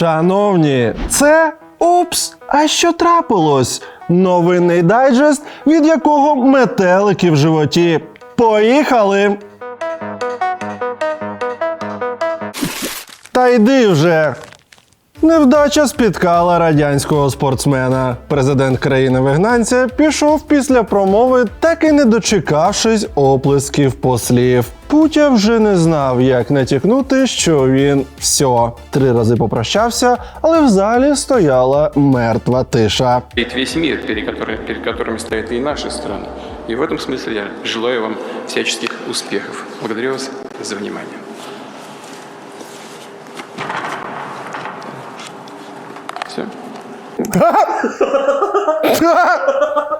Шановні, це Упс, а що трапилось? Новинний дайджест, від якого метелики в животі. Поїхали! Та йди вже. Невдача спіткала радянського спортсмена. Президент країни-вигнанця пішов після промови, так і не дочекавшись оплесків послів. Путя вже не знав, як натякнути, що він все. Три рази попрощався, але в залі стояла мертва тиша. Ведь весь мир, перед, который- перед которыми стоят и наши страны. И в этом смысле я желаю вам всяческих успехов. Благодарю вас за внимание. Все.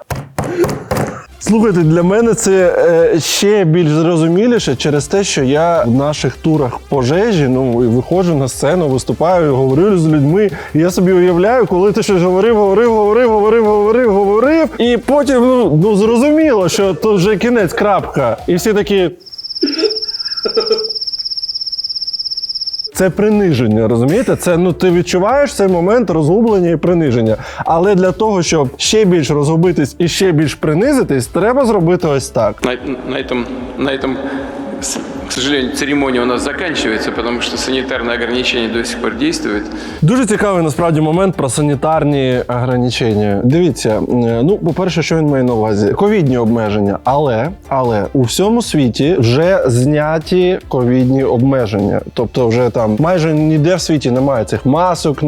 Слухайте, для мене це е, ще більш зрозуміліше через те, що я в наших турах пожежі ну і виходжу на сцену, виступаю, говорю з людьми. І я собі уявляю, коли ти щось говорив, говорив, говорив, говорив, говорив, говорив, і потім ну, ну зрозуміло, що тут вже кінець, крапка. І всі такі. Це приниження, розумієте? Це ну ти відчуваєш цей момент розгублення і приниження. Але для того, щоб ще більш розгубитись і ще більш принизитись, треба зробити ось так. На, на этом, на этом, к сожалению, церемония у нас заканчивается, потому что санитарные ограничения до сих пор действуют. Дуже цікавий насправді момент про санітарні ограничення. Дивіться, е, ну по-перше, що він має на увазі? Ковідні обмеження, але але у всьому світі вже зняті ковідні обмеження. Тобто, вже там майже ніде в світі немає цих масок,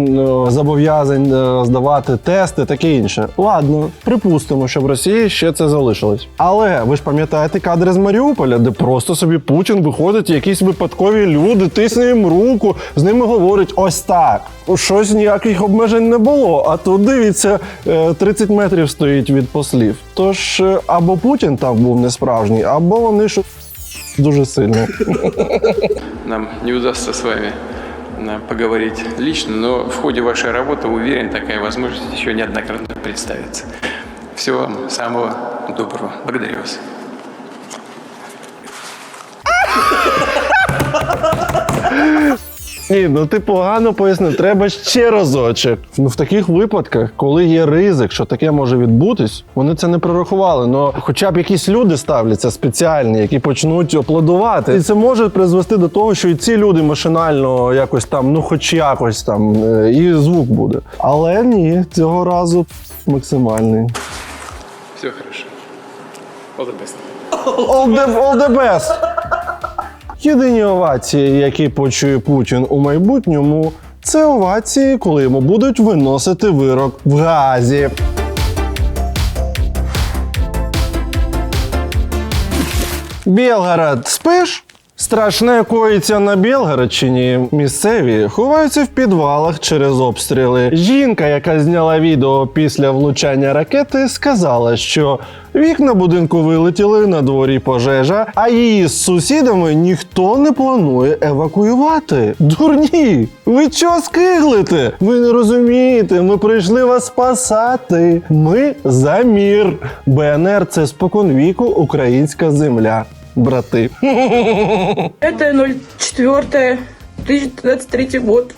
зобов'язань е, здавати тести, таке інше. Ладно, припустимо, що в Росії ще це залишилось. Але ви ж пам'ятаєте кадри з Маріуполя, де просто собі Путін виходить, якісь випадкові люди, тисне їм руку, з ними говорить ось так. Щось ніяких обмежень не було. А тут дивіться, е, 30 метрів стоїть від послів. Тож е, або Путін там був несправжній, або вони що дуже сильно. Нам не удастся с вами э, поговорить лично, но в ходе вашей работы, уверен, такая возможность еще неоднократно представится. Всего вам самого доброго. Благодарю вас. Ні, ну ти погано пояснив, треба ще разочок. Ну в таких випадках, коли є ризик, що таке може відбутись, вони це не прорахували. Ну хоча б якісь люди ставляться спеціальні, які почнуть аплодувати. І це може призвести до того, що і ці люди машинально якось там, ну хоч якось там, е, і звук буде. Але ні, цього разу максимальний. Все хорошо. All the best. All the, all the best! Єдині овації, які почує Путін у майбутньому, це овації, коли йому будуть виносити вирок в газі. Білгород, спиш? Страшне коїться на Білгородщині. Місцеві ховаються в підвалах через обстріли. Жінка, яка зняла відео після влучання ракети, сказала, що вікна будинку вилетіли на дворі пожежа, а її з сусідами ніхто не планує евакуювати. Дурні! Ви чого скиглите? Ви не розумієте, ми прийшли вас спасати. Ми за мір. БНР це споконвіку українська земля. Брати. Это 04 2023 год.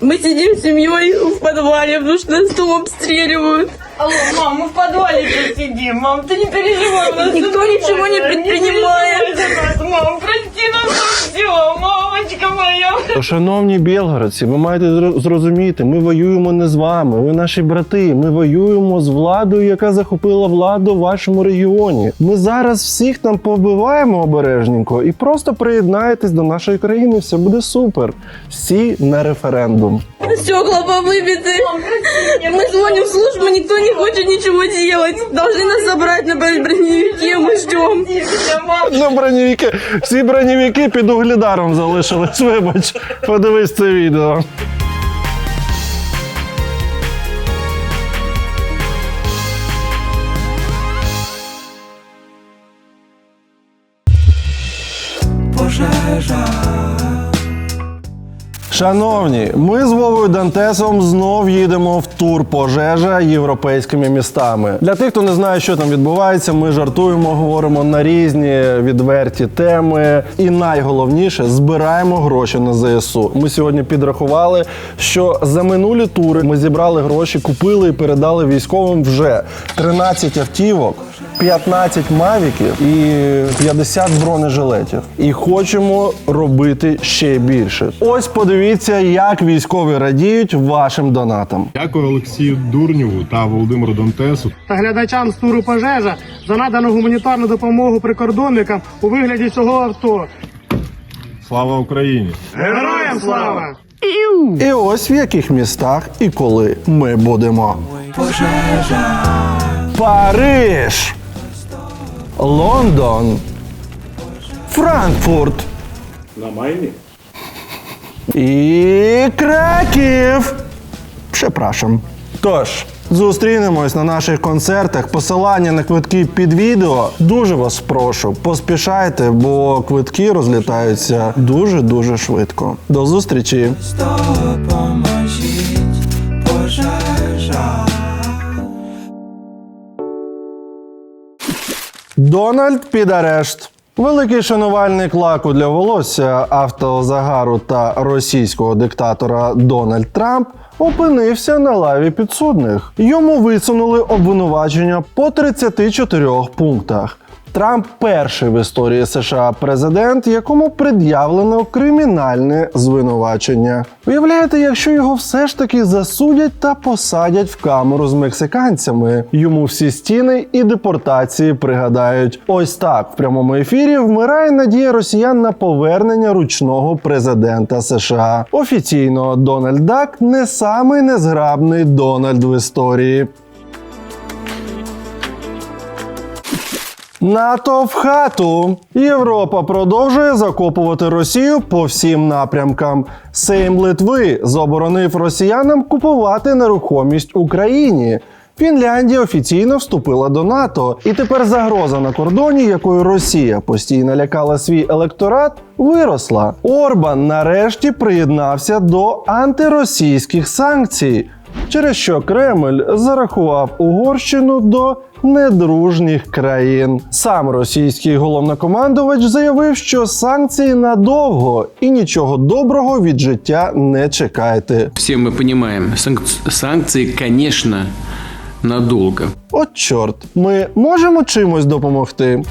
Мы сидим с семьей в подвале, потому что нас там обстреливают. Алло, мам, мы в подвале сидим. Мам, ты не переживай. Никто ничего не предпринимает. Не Мам, прости нас за все, мамочка моя. Шановні білгородці, ви маєте зро- зрозуміти, ми воюємо не з вами, ви наші брати. Ми воюємо з владою, яка захопила владу в вашому регіоні. Ми зараз всіх там побиваємо обережненько і просто приєднаєтесь до нашої країни. Все буде супер. Всі на референдум. Стекла повыбиты. Мы звоним в службу, никто не хочет ничего делать. Должны нас забрать на броневике, мы ждем. Ну, броневики, всі броневики під углідаром залишились. Вибач, подивись це відео. Шановні, ми з Вовою Дантесом знов їдемо в тур пожежа європейськими містами. Для тих, хто не знає, що там відбувається, ми жартуємо, говоримо на різні відверті теми. І найголовніше збираємо гроші на ЗСУ. Ми сьогодні підрахували, що за минулі тури ми зібрали гроші, купили і передали військовим вже 13 автівок. 15 мавіків і 50 бронежилетів. І хочемо робити ще більше. Ось подивіться, як військові радіють вашим донатам. Дякую Олексію Дурнєву та Володимиру Донтесу та глядачам з туру пожежа за надану гуманітарну допомогу прикордонникам у вигляді цього авто. Слава Україні! Героям слава! І ось в яких містах і коли ми будемо. Париж, Лондон, Франкфурт. На Майні. І Краків. Прzepraszam. Тож, зустрінемось на наших концертах. Посилання на квитки під відео. Дуже вас прошу, поспішайте, бо квитки розлітаються дуже-дуже швидко. До зустрічі! Дональд під арешт. Великий шанувальник лаку для волосся, автозагару та російського диктатора Дональд Трамп опинився на лаві підсудних. Йому висунули обвинувачення по 34 пунктах. Трамп перший в історії США президент, якому пред'явлено кримінальне звинувачення. Уявляєте, якщо його все ж таки засудять та посадять в камеру з мексиканцями, йому всі стіни і депортації пригадають. Ось так в прямому ефірі вмирає надія росіян на повернення ручного президента США. Офіційно Дональд Дак не самий незграбний Дональд в історії. НАТО в хату. Європа продовжує закопувати Росію по всім напрямкам. Сейм Литви заборонив росіянам купувати нерухомість Україні. Фінляндія офіційно вступила до НАТО, і тепер загроза на кордоні, якою Росія постійно лякала свій електорат, виросла. Орбан нарешті приєднався до антиросійських санкцій, через що Кремль зарахував Угорщину до недружніх країн. Сам російський головнокомандувач заявив, що санкції надовго і нічого доброго від життя не чекайте. Все мы понимаем, санк- санкции, конечно, надолго. От чорт, ми можемо чимось допомогти.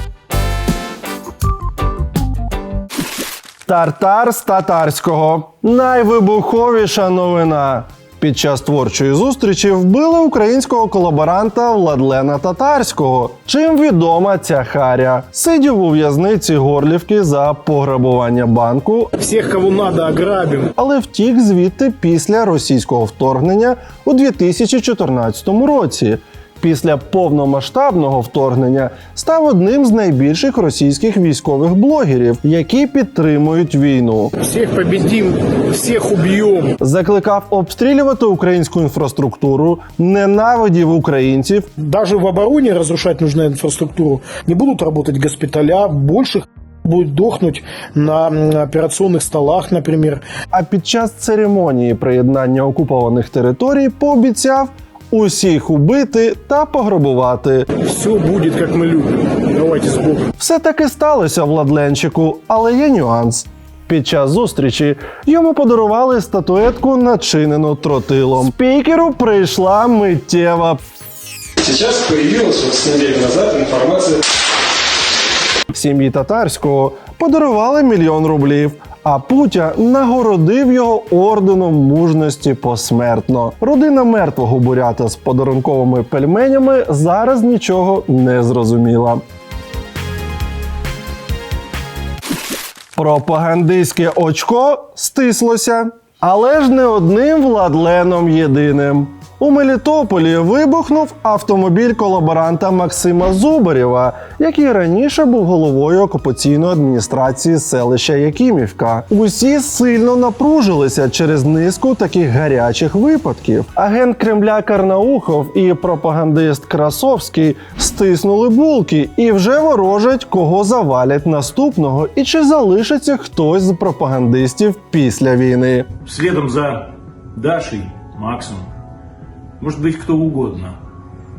Тартар з татарського. Найвибуховіша новина. Під час творчої зустрічі вбили українського колаборанта Владлена Татарського. Чим відома ця харя? Сидів у в'язниці Горлівки за пограбування банку, Всіх, кого надо, ограбим. але втік звідти після російського вторгнення у 2014 році. Після повномасштабного вторгнення став одним з найбільших російських військових блогерів, які підтримують війну. Всіх победим, всіх уб'ємо. Закликав обстрілювати українську інфраструктуру, ненавидів українців, Даже в обороне разрушать нужную инфраструктуру. Не будут работать госпиталя, больше будет дохнуть на м, операционных столах, например. а під час церемонії приєднання окупованих територій пообіцяв усіх убити та пограбувати. Все будет, как мы любим. Давайте Богом. Все таки сталося Владленчику, але є нюанс. Під час зустрічі йому подарували статуетку, начинену тротилом. Спікеру прийшла миттєва. Сейчас появилась вот с неделю назад информация Сім'ї татарського подарували мільйон рублів. А Путя нагородив його орденом мужності посмертно. Родина мертвого бурята з подарунковими пельменями зараз нічого не зрозуміла. Пропагандистське очко стислося, але ж не одним владленом єдиним. У Мелітополі вибухнув автомобіль колаборанта Максима Зубарєва, який раніше був головою окупаційної адміністрації селища Якимівка. Усі сильно напружилися через низку таких гарячих випадків. Агент Кремля Карнаухов і пропагандист Красовський стиснули булки і вже ворожать, кого завалять наступного, і чи залишиться хтось з пропагандистів після війни. Следом за Дашей, Максом, может быть кто угодно.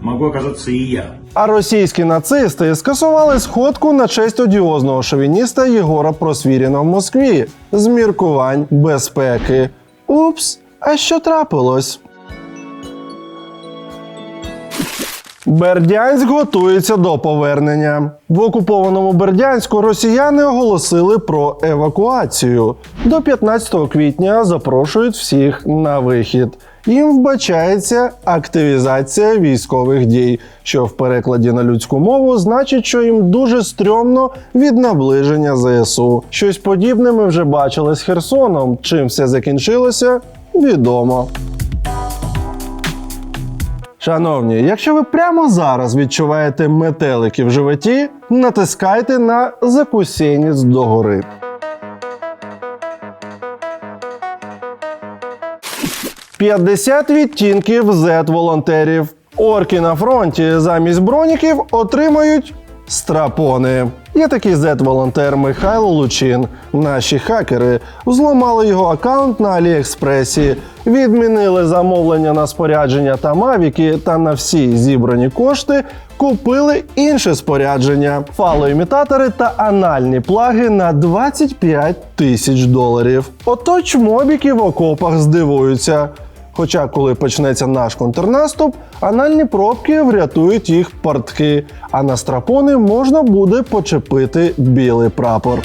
Могу оказаться и я. А російські нацисти скасували сходку на честь одіозного шовініста Єгора Просвіріна в Москві з міркувань безпеки. Упс, а що трапилось? Бердянськ готується до повернення. В окупованому Бердянську росіяни оголосили про евакуацію. До 15 квітня запрошують всіх на вихід. Їм вбачається активізація військових дій, що в перекладі на людську мову значить, що їм дуже стрьомно від наближення ЗСУ. Щось подібне ми вже бачили з Херсоном. Чим все закінчилося, відомо. Шановні, якщо ви прямо зараз відчуваєте метелики в животі, натискайте на закусєніць догори. «50 відтінків Z-волонтерів. Орки на фронті замість броніків отримають страпони. Є такий Z-волонтер Михайло Лучин. Наші хакери взломали його аккаунт на Аліекспресі, відмінили замовлення на спорядження та мавіки та на всі зібрані кошти купили інше спорядження, фалоімітатори та анальні плаги на 25 тисяч доларів. Ото чмобіки в окопах здивуються. Хоча, коли почнеться наш контрнаступ, анальні пробки врятують їх портки, а на страпони можна буде почепити білий прапор.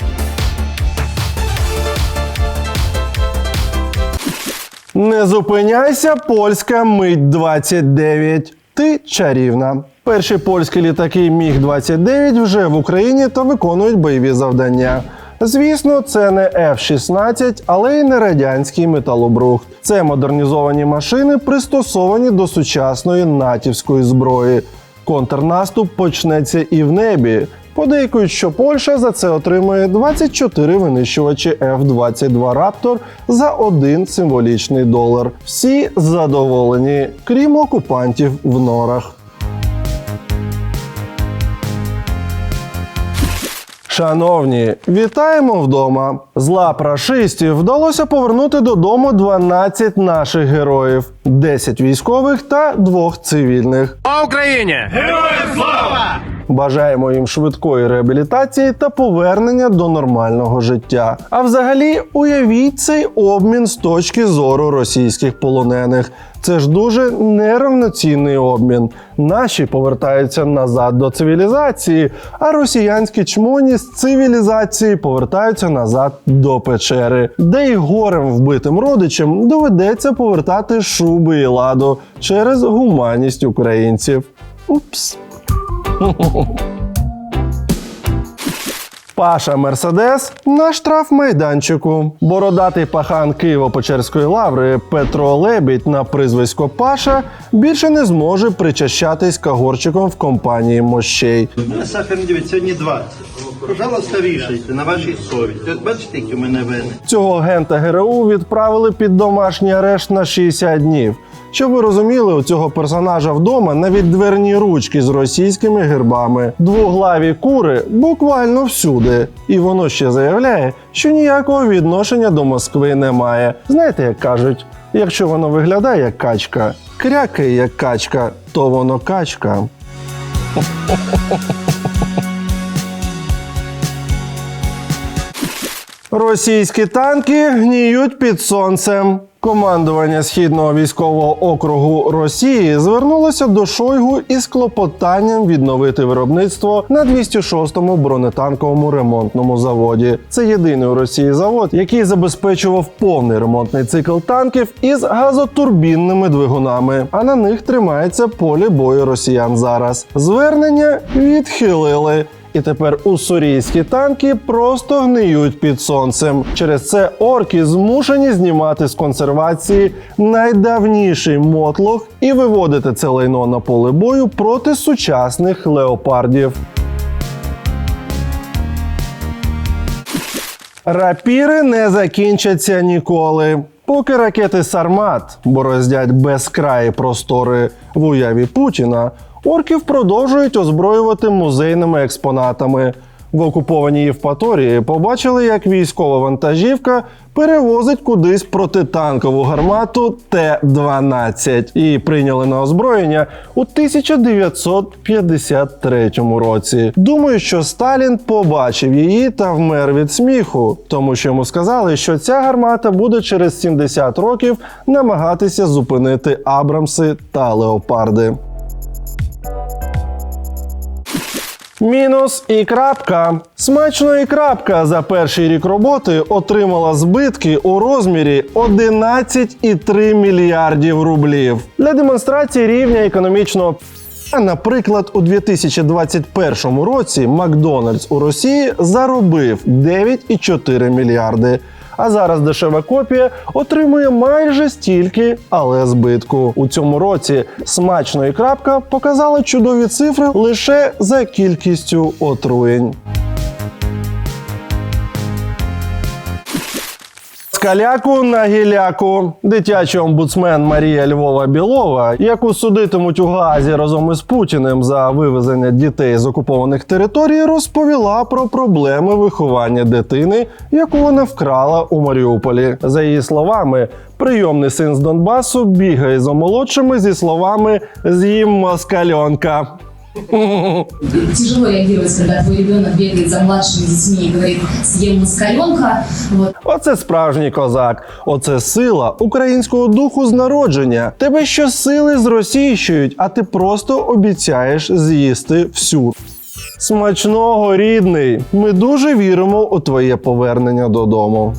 Не зупиняйся, польська мить 29. Ти чарівна. Перші польські літаки Міг 29 вже в Україні та виконують бойові завдання. Звісно, це не F-16, але й не радянський металобрухт. Це модернізовані машини, пристосовані до сучасної натівської зброї. Контрнаступ почнеться і в небі. Подейкують, що Польща за це отримує 24 винищувачі F-22 Raptor за один символічний долар. Всі задоволені, крім окупантів в норах. Шановні, вітаємо вдома. З лап рашистів вдалося повернути додому 12 наших героїв, 10 військових та 2 цивільних. Бажаємо їм швидкої реабілітації та повернення до нормального життя. А взагалі, уявіть цей обмін з точки зору російських полонених. Це ж дуже неравноцінний обмін. Наші повертаються назад до цивілізації, а росіянські чмоні з цивілізації повертаються назад до печери, де й горем вбитим родичам доведеться повертати шуби і ладу через гуманність українців. Упс. Паша Мерседес на штрафмайданчику. Бородатий пахан Києво-Печерської лаври Петро Лебідь на призвисько Паша більше не зможе причащатись кагорчиком в компанії мощей. сахарний дивіться, сьогодні 20. Пожалуйста, вішайте на вашій совісті. От бачите, які в мене вени. Цього агента ГРУ відправили під домашній арешт на 60 днів. Щоб ви розуміли, у цього персонажа вдома навіть дверні ручки з російськими гербами, двоглаві кури буквально всюди. І воно ще заявляє, що ніякого відношення до Москви немає. Знаєте, як кажуть, якщо воно виглядає як качка, крякає як качка, то воно качка. Російські танки гніють під сонцем. Командування східного військового округу Росії звернулося до Шойгу із клопотанням відновити виробництво на 206-му бронетанковому ремонтному заводі. Це єдиний у Росії завод, який забезпечував повний ремонтний цикл танків із газотурбінними двигунами. А на них тримається поле бою росіян зараз. Звернення відхилили. І тепер уссурійські танки просто гниють під сонцем. Через це орки змушені знімати з консервації найдавніший мотлох і виводити це лайно на поле бою проти сучасних леопардів. Рапіри не закінчаться ніколи. Поки ракети Сармат бороздять безкраї простори в уяві Путіна, орків продовжують озброювати музейними експонатами. В окупованій Євпаторії побачили, як військова вантажівка перевозить кудись протитанкову гармату Т-12 і прийняли на озброєння у 1953 році. Думаю, що Сталін побачив її та вмер від сміху, тому що йому сказали, що ця гармата буде через 70 років намагатися зупинити Абрамси та Леопарди. Мінус і крапка. Смачно і крапка за перший рік роботи отримала збитки у розмірі 11,3 мільярдів рублів. Для демонстрації рівня економічного а, Наприклад, у 2021 році Макдональдс у Росії заробив 9,4 мільярди. А зараз дешева копія отримує майже стільки, але збитку. У цьому році смачно і крапка показала чудові цифри лише за кількістю отруєнь. Каляку на гіляку. Дитячий омбудсмен Марія Львова Білова, яку судитимуть у Газі разом із Путіним за вивезення дітей з окупованих територій, розповіла про проблеми виховання дитини, яку вона вкрала у Маріуполі. За її словами, прийомний син з Донбасу бігає за молодшими зі словами «З'їм москальонка. Тяжело реагировать, когда твой ребенок бегает за младшими детьми и говорит «съем москаленка». Вот. Оце справжній козак. Оце сила українського духу з народження. Тебе щосили зросійщують, а ти просто обіцяєш з'їсти всю. Смачного, рідний! Ми дуже віримо у твоє повернення додому.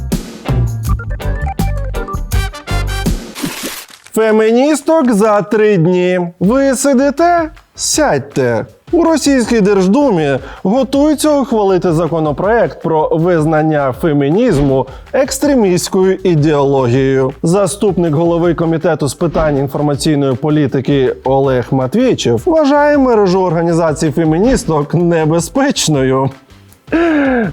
Феміністок за три дні. Ви сидите? Сядьте. У російській держдумі готуються ухвалити законопроект про визнання фемінізму екстремістською ідеологією. Заступник голови комітету з питань інформаційної політики Олег Матвійчев вважає мережу організацій феміністок небезпечною.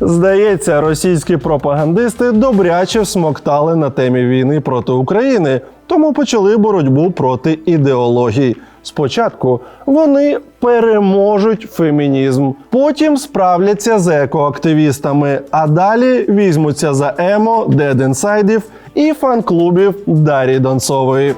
Здається, російські пропагандисти добряче всмоктали на темі війни проти України, тому почали боротьбу проти ідеологій. Спочатку вони переможуть фемінізм, потім справляться з екоактивістами, а далі візьмуться за емо, деденсайдів і фан-клубів Дарі Донцової.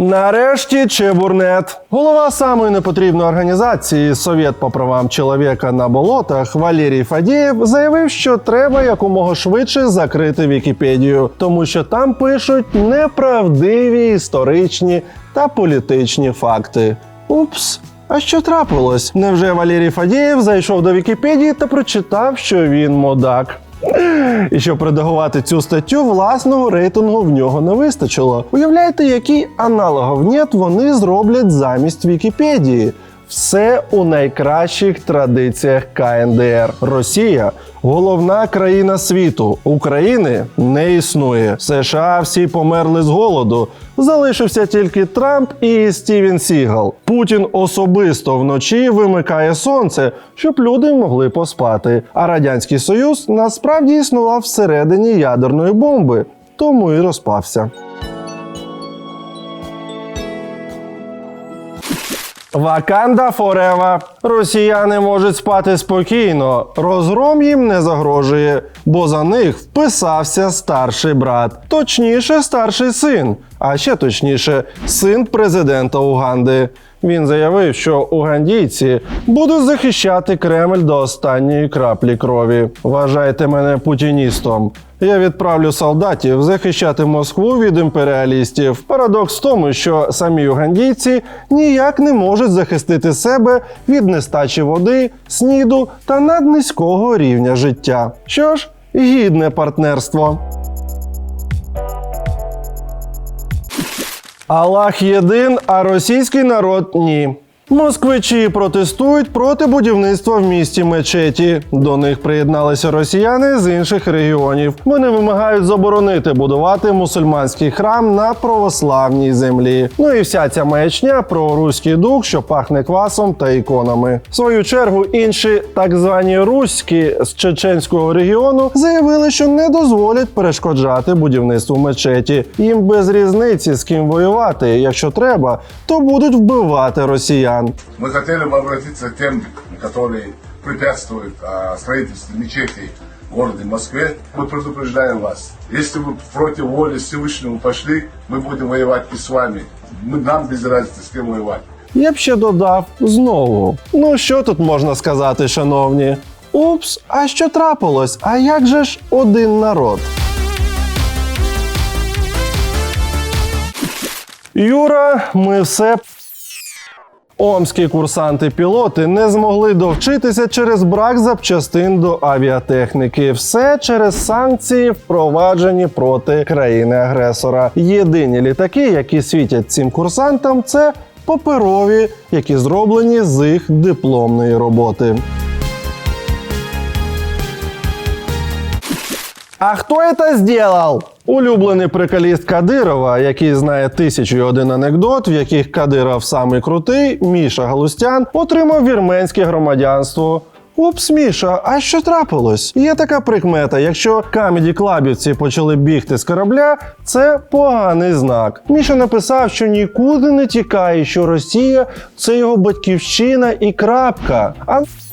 Нарешті Чебурнет. Голова самої непотрібної організації Совєт по правам чоловіка на болотах Валерій Фадієв заявив, що треба якомога швидше закрити Вікіпедію, тому що там пишуть неправдиві історичні та політичні факти. Упс. А що трапилось? Невже Валерій Фадієв зайшов до Вікіпедії та прочитав, що він модак? І щоб редагувати цю статтю, власного рейтингу в нього не вистачило. Уявляєте, який аналогов нет вони зроблять замість Вікіпедії? Все у найкращих традиціях КНДР. Росія головна країна світу. України не існує. США всі померли з голоду. Залишився тільки Трамп і Стівен Сігал. Путін особисто вночі вимикає сонце, щоб люди могли поспати. А радянський союз насправді існував всередині ядерної бомби, тому і розпався. Ваканда Форева. Росіяни можуть спати спокійно. Розгром їм не загрожує, бо за них вписався старший брат, точніше, старший син, а ще точніше, син президента Уганди. Він заявив, що угандійці будуть захищати Кремль до останньої краплі крові. Вважайте мене путіністом. Я відправлю солдатів захищати Москву від імперіалістів. Парадокс в тому, що самі угандійці ніяк не можуть захистити себе від нестачі води, сніду та наднизького рівня життя. Що ж, гідне партнерство. Аллах єдин, а російський народ ні. Москвичі протестують проти будівництва в місті мечеті. До них приєдналися росіяни з інших регіонів. Вони вимагають заборонити будувати мусульманський храм на православній землі. Ну і вся ця маячня про руський дух, що пахне квасом та іконами. В свою чергу інші так звані руські з чеченського регіону заявили, що не дозволять перешкоджати будівництву мечеті. Їм без різниці з ким воювати. Якщо треба, то будуть вбивати росіян Мы хотели бы обратиться к тем, которые препятствуют а, строительству мечетей в городе Москве. Мы предупреждаем вас, если вы против воли Всевышнего пошли, мы будем воевать и с вами. Мы, нам без разницы, с кем воевать. Я б ще додав знову. Ну що тут можна сказати, шановні? Упс, а що трапилось? А як же ж один народ? Юра, ми все. Омські курсанти-пілоти не змогли довчитися через брак запчастин до авіатехніки. Все через санкції, впроваджені проти країни-агресора. Єдині літаки, які світять цим курсантам, це паперові, які зроблені з їх дипломної роботи. А хто це зробив? Улюблений приколіст Кадирова, який знає тисячу і один анекдот, в яких Кадиров самий крутий, Міша Галустян, отримав вірменське громадянство. Упс, Міша, а що трапилось? Є така прикмета: якщо камеді клабівці почали бігти з корабля, це поганий знак. Міша написав, що нікуди не тікає, що Росія це його батьківщина і крапка.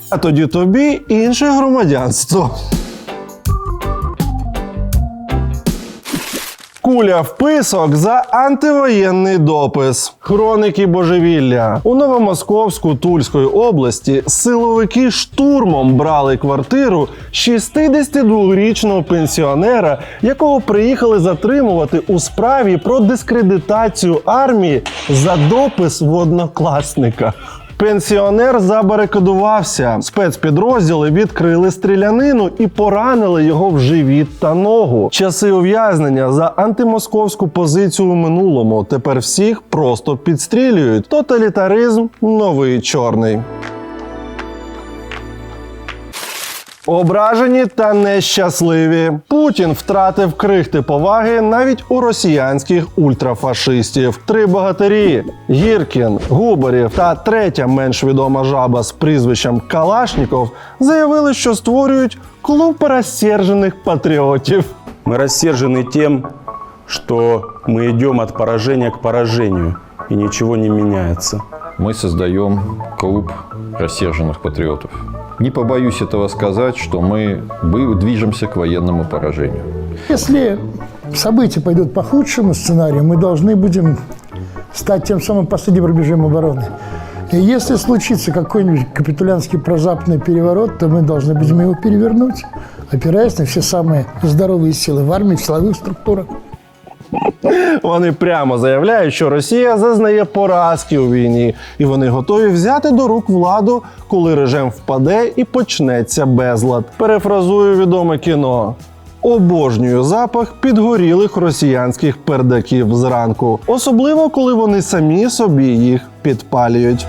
А, тоді тобі інше громадянство. Куля вписок за антивоєнний допис. Хроніки божевілля у Новомосковську Тульської області силовики штурмом брали квартиру 62-річного пенсіонера, якого приїхали затримувати у справі про дискредитацію армії за допис в однокласника. Пенсіонер забарикадувався. Спецпідрозділи відкрили стрілянину і поранили його в живіт та ногу. Часи ув'язнення за антимосковську позицію у минулому. Тепер всіх просто підстрілюють. Тоталітаризм новий чорний. Ображені та нещасливі. Путін втратив крихти поваги навіть у росіянських ультрафашистів. Три богатирі Гіркін, Губарєв та третя менш відома жаба з прізвищем Калашніков заявили, що створюють клуб рассержених патріотів. Мы рассержены тем, что мы идем от поражения к поражению, и ничего не меняется. Мы создаем клуб рассерженных патриотов. Не побоюсь этого сказать, что мы движемся к военному поражению. Если события пойдут по худшему сценарию, мы должны будем стать тем самым последним рубежом обороны. И если случится какой-нибудь капитулянский прозападный переворот, то мы должны будем его перевернуть, опираясь на все самые здоровые силы в армии, в силовых структурах. Вони прямо заявляють, що Росія зазнає поразки у війні, і вони готові взяти до рук владу, коли режим впаде і почнеться безлад. Перефразую відоме кіно. Обожнюю запах підгорілих росіянських пердаків зранку, особливо коли вони самі собі їх підпалюють.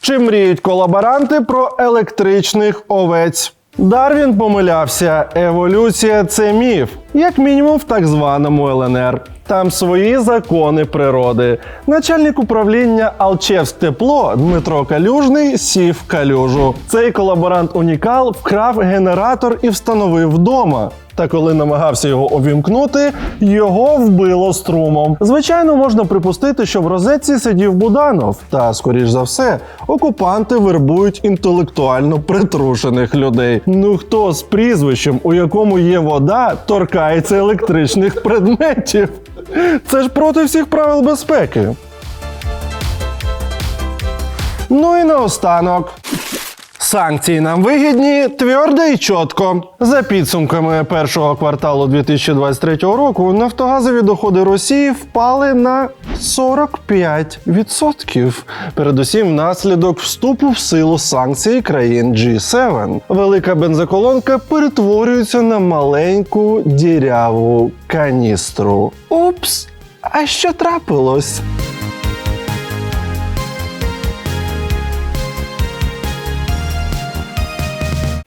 Чи мріють колаборанти про електричних овець? Дарвін помилявся. Еволюція це міф, як мінімум в так званому ЛНР. Там свої закони природи. Начальник управління Алчевськтепло Дмитро Калюжний сів калюжу. Цей колаборант Унікал вкрав генератор і встановив вдома. Та коли намагався його увімкнути, його вбило струмом. Звичайно, можна припустити, що в розетці сидів Буданов. Та, скоріш за все, окупанти вербують інтелектуально притрушених людей. Ну хто з прізвищем, у якому є вода, торкається електричних предметів? Це ж проти всіх правил безпеки. Ну і наостанок. Санкції нам вигідні твердо і чітко. За підсумками першого кварталу 2023 року нафтогазові доходи Росії впали на 45%. Передусім внаслідок вступу в силу санкцій країн G7. Велика бензоколонка перетворюється на маленьку діряву каністру. Упс! А що трапилось?